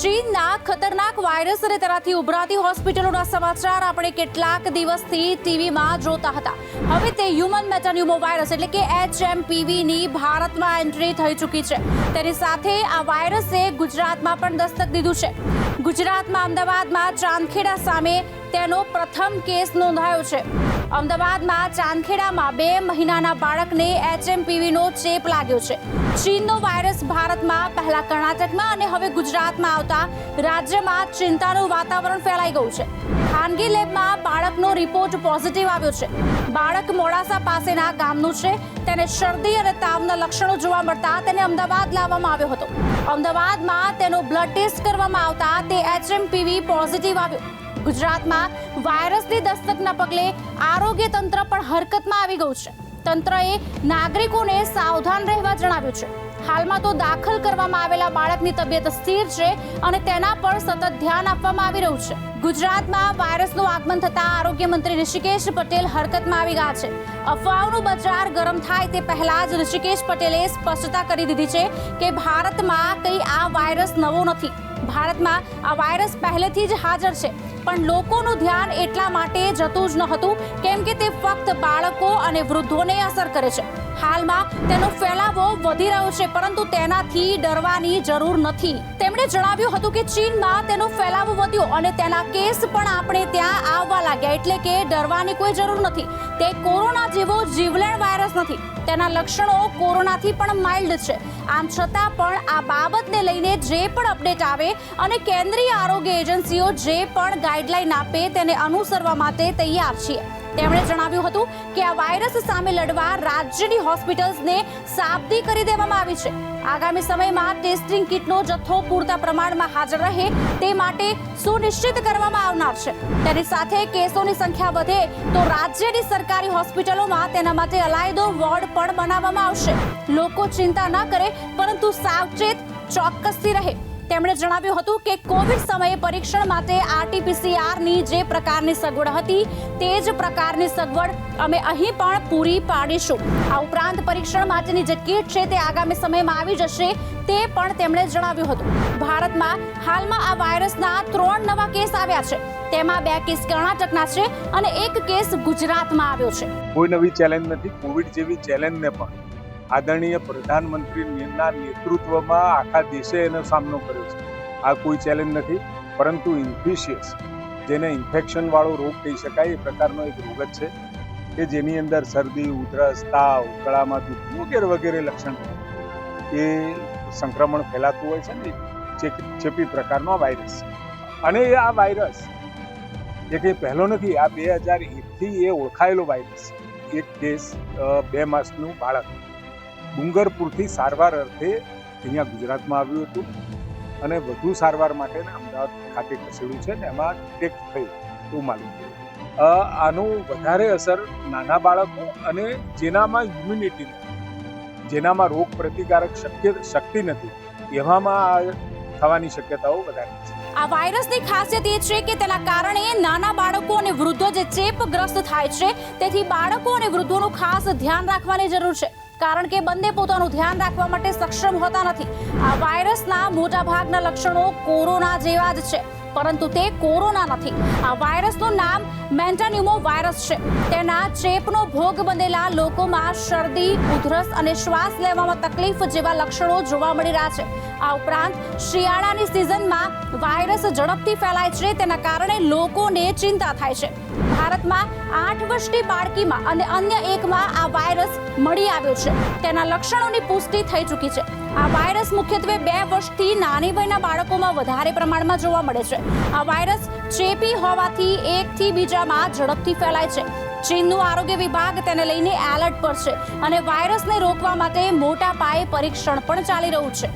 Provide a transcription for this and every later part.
ચીનના ખતરનાક વાયરસ અને તેનાથી ઉભરાતી હોસ્પિટલોના સમાચાર આપણે કેટલાક દિવસથી ટીવીમાં જોતા હતા. હવે તે હ્યુમન મેટાન્યુમો વાયરસ એટલે કે એચએમપીવીની ભારતમાં એન્ટ્રી થઈ ચૂકી છે. તેની સાથે આ વાયરસે ગુજરાતમાં પણ દસ્તક દીધું છે. ગુજરાતમાં અમદાવાદમાં ચાંદખેડા સામે તેનો પ્રથમ કેસ નોંધાયો છે. અમદાવાદમાં ચાંદખેડામાં બે મહિનાના બાળકને એચએમપીવીનો ચેપ લાગ્યો છે. ચીનનો વાયરસ ભારતમાં પહેલા કર્ણાટકમાં અને હવે ગુજરાતમાં આવતા રાજ્યમાં ચિંતાનું વાતાવરણ ફેલાઈ ગયું છે. ખાનગી લેબમાં બાળકનો રિપોર્ટ પોઝિટિવ આવ્યો છે. બાળક મોડાસા પાસેના ગામનું છે. તેને શરદી અને તાવના લક્ષણો જોવા મળતા તેને અમદાવાદ લાવવામાં આવ્યો હતો. અમદાવાદમાં તેનો બ્લડ ટેસ્ટ કરવામાં આવતા તે એચએમપીવી પોઝિટિવ આવ્યો. ગુજરાતમાં વાયરસની દસ્તકના પગલે આરોગ્ય તંત્ર પણ હરકતમાં આવી ગયું છે. તંત્રએ નાગરિકોને સાવધાન રહેવા જણાવ્યું છે. હાલમાં તો દાખલ કરવામાં આવેલા બાળકની તબિયત સ્થિર છે અને તેના પર સતત ધ્યાન આપવામાં આવી રહ્યું છે. ગુજરાતમાં વાયરસનું આગમન થતા આરોગ્ય મંત્રી ઋષિકેશ પટેલ હરકતમાં આવી ગયા છે. અફવાઓનું બજાર ગરમ થાય તે પહેલા જ ઋષિકેશ પટેલે સ્પષ્ટતા કરી દીધી છે કે ભારતમાં કંઈ આ વાયરસ નવો નથી. ભારતમાં આ વાયરસ પહેલેથી જ હાજર છે. પણ લોકોનું ધ્યાન એટલા માટે જતું જ ન હતું કેમ કે તે ફક્ત બાળકો અને વૃદ્ધોને અસર કરે છે. હાલમાં તેનો ફેલાવો વધી રહ્યો છે, પરંતુ તેનાથી ડરવાની જરૂર નથી. તેમણે જણાવ્યું હતું કે ચીનમાં તેનો ફેલાવો વધ્યો અને તેના કેસ પણ આપણે ત્યાં આવવા લાગ્યા, એટલે કે ડરવાની કોઈ જરૂર નથી. તે કોરોના જેવો જીવલેણ વાયરસ નથી. તેના લક્ષણો કોરોનાથી પણ માઇલ્ડ છે. આમ છતાં પણ આ બાબતને લઈને જે પણ અપડેટ આવે અને કેન્દ્રીય આરોગ્ય એજન્સીઓ જે પણ ગાઈડલાઈન આપે તેને અનુસરવા માટે તૈયાર છીએ. તેમણે જણાવ્યું હતું કે આ વાયરસ સામે લડવા રાજ્યની હોસ્પિટલ્સને સાબદી કરી દેવામાં આવી છે. આગામી સમયમાં ટેસ્ટિંગ કિટનો જથ્થો પૂરતા પ્રમાણમાં હાજર રહે તે માટે સુનિશ્ચિત કરવામાં આવનાર છે. તેની સાથે કેસોની સંખ્યા વધે તો રાજ્યની સરકારી હોસ્પિટલોમાં તેના માટે અલાયદો વોર્ડ પણ બનાવવામાં આવશે. લોકો ચિંતા ન કરે, પરંતુ સાવચેત ચોક્કસથી રહે. તેમણે જણાવ્યું હતું કે કોવિડ સમયે પરીક્ષણ માટે આરટીપીસીઆરની જે પ્રકારની સગવડ હતી, તે જ પ્રકારની સગવડ અમે અહીં પણ પૂરી પાડીશું. આ ઉપરાંત પરીક્ષણ માટેની જે કીટ છે તે આગામી સમયમાં આવી જશે, તે પણ તેમણે જણાવ્યું હતું. ભારતમાં હાલમાં આ વાયરસના ત્રણ નવા કેસ આવ્યા છે. તેમાં બે કેસ કર્ણાટકના છે અને એક કેસ ગુજરાતમાં આવ્યો છે. કોઈ નવી ચેલેન્જ નથી. કોવિડ જેવી ચેલેન્જને પણ આદરણીય પ્રધાનમંત્રીના નેતૃત્વમાં આખા દેશે એનો સામનો કર્યો છે. આ કોઈ ચેલેન્જ નથી, પરંતુ ઇન્ફિશિયસ જેને ઇન્ફેક્શનવાળો રોગ કહી શકાય, એ પ્રકારનો એક રોગ જ છે, કે જેની અંદર શરદી, ઉધરસ, તાવ ગળામાં દુઃખ વગેરે વગેરે લક્ષણ એ સંક્રમણ ફેલાતું હોય છે ને ચેપ- પ્રકારનો વાયરસ અને એ આ વાયરસ એ કંઈ પહેલો નથી, આ બે હજાર એકથી એ ઓળખાયેલો વાયરસ એક કેસ બે માસનું બાળક. ડુંગરપુરથી સારવાર અર્થે અહીંયા ગુજરાતમાં આવ્યું હતું. અને વધુ સારવાર માટે અમદાવાદ ખાતે ખસેડ્યું છે ને એમાં ડિટેક્ટ થયું, એવું માલુમ થયું આનું વધારે અસર નાના બાળકો અને જેનામાં ઇમ્યુનિટી જેનામાં રોગ પ્રતિકારક શક્ય, શક્તિ નથી, એવામાં આ થવાની શક્યતાઓ વધારે છે. આ વાયરસની ખાસિયત એ છે કે તેના કારણે નાના બાળકો અને વૃદ્ધો જે ચેપગ્રસ્ત થાય છે, તેથી બાળકો અને વૃદ્ધોનું ખાસ ધ્યાન રાખવાની જરૂર છે. કારણ કે બંને પોતાનું ધ્યાન રાખવા માટે સક્ષમ હોતા નથી. આ વાયરસના મોટા ભાગના લક્ષણો કોરોના જેવા જ છે, પરંતુ તે કોરોના નથી. આ વાયરસનું નામ મેન્ટાન્યુમો વાયરસ છે. તેના ચેપનો ભોગ બનેલા લોકોમાં શરદી, ઉધરસ અને શ્વાસ લેવામાં તકલીફ જેવા લક્ષણો જોવા મળી રહ્યા છે. આ ઉપરાંત શિયાળાની સિઝનમાં વાયરસ ઝડપથી ફેલાય છે, તેના કારણે લોકોને ચિંતા થાય છે. ભારતમાં આઠ વર્ષની બાળકીમાં અને અન્ય એકમાં આ વાયરસ મળી આવ્યો છે. તેના લક્ષણોની પુષ્ટિ થઈ ચૂકી છે. આ વાયરસ મુખ્યત્વે બે વર્ષથી નાની વયના બાળકોમાં વધારે પ્રમાણમાં જોવા મળે છે. આ વાયરસ ચેપી હોવાથી એકથી બીજામાં ઝડપથી ફેલાય છે. ચીનનું આરોગ્ય વિભાગ તેને લઈને એલર્ટ પર છે અને વાયરસને રોકવા માટે મોટા પાયે પરીક્ષણ પણ ચાલી રહ્યું છે.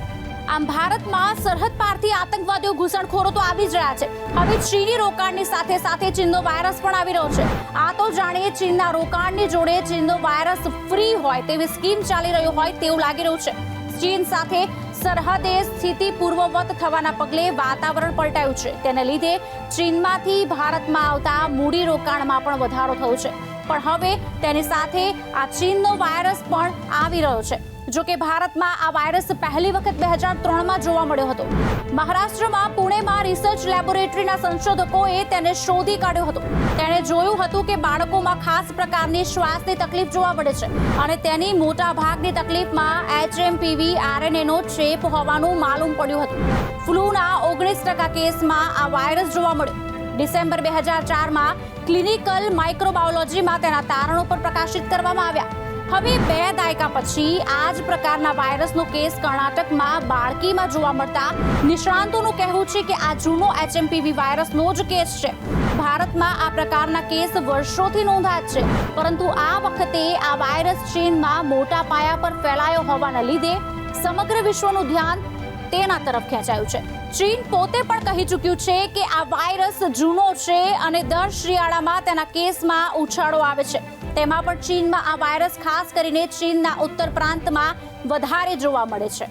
આમ ભારતમાં સરહદ પારથી આતંકવાદીઓ ઘૂસણખોરો તો આવી જ રહ્યા છે. હવે ચીની રોકાણની સાથે સાથે ચીનનો વાયરસ પણ આવી રહ્યો છે. આ તો જાણીએ ચીનના રોકાણની જોડે ચીનનો વાયરસ ફ્રી હોય તેવી સ્કીમ ચાલી રહ્યો હોય તેવું લાગી રહ્યું છે. ચીન સાથે સરહદે સ્થિતિ પૂર્વવત થવાના પગલે વાતાવરણ પલટાયું છે. તેને લીધે ચીનમાંથી ભારતમાં આવતા મૂડી રોકાણમાં પણ વધારો થયો છે. પણ હવે તેની સાથે આ ચીનનો વાયરસ પણ આવી રહ્યો છે. જો કે ભારતમાં આ વાયરસ પહેલી વખત બે હજાર ત્રણમાં જોવા મળ્યો હતો. મહારાષ્ટ્રમાં પુણેમાં રિસર્ચ લેબોરેટરીના સંશોધકોએ તેને શોધી કાઢ્યો હતો. તેણે જોયું હતું કે બાળકોમાં ખાસ પ્રકારની શ્વાસની તકલીફ જોવા મળે છે અને તેની મોટા ભાગની તકલીફમાં એચએમપીવી, આરએનએનો ચેપ હોવાનું માલુમ પડ્યું હતું. ફ્લૂના ઓગણીસ ટકા કેસમાં આ વાયરસ જોવા મળ્યો. ડિસેમ્બર બે હજાર ચારમાં ક્લિનિકલ માઇક્રોબાયોલોજીમાં તેના તારણો પર પ્રકાશિત કરવામાં આવ્યા. હવે બે દાયકા પછી આ જ પ્રકારના વાયરસનો કેસ કર્ણાટકમાં બાળકીમાં જોવા મળતા નિષ્ણાંતોનું કહેવું છે કે આ જૂનો એચએમપીવી વાયરસનો જ કેસ છે. ભારતમાં આ પ્રકારના કેસ વર્ષોથી નોંધાય છે. પરંતુ આ વખતે આ વાયરસ ચીનમાં મોટા પાયા પર ફેલાયો હોવાના લીધે સમગ્ર વિશ્વનું ધ્યાન તેના તરફ ખેંચાયું છે. ચીન પોતે પણ કહી ચૂક્યું છે કે આ વાયરસ જૂનો છે અને દર શિયાળામાં તેના કેસમાં ઉછાળો આવે છે. તેમાં પણ ચીનમાં આ વાયરસ ખાસ કરીને ચીનના ઉત્તર પ્રાંતમાં વધારે જોવા મળે છે.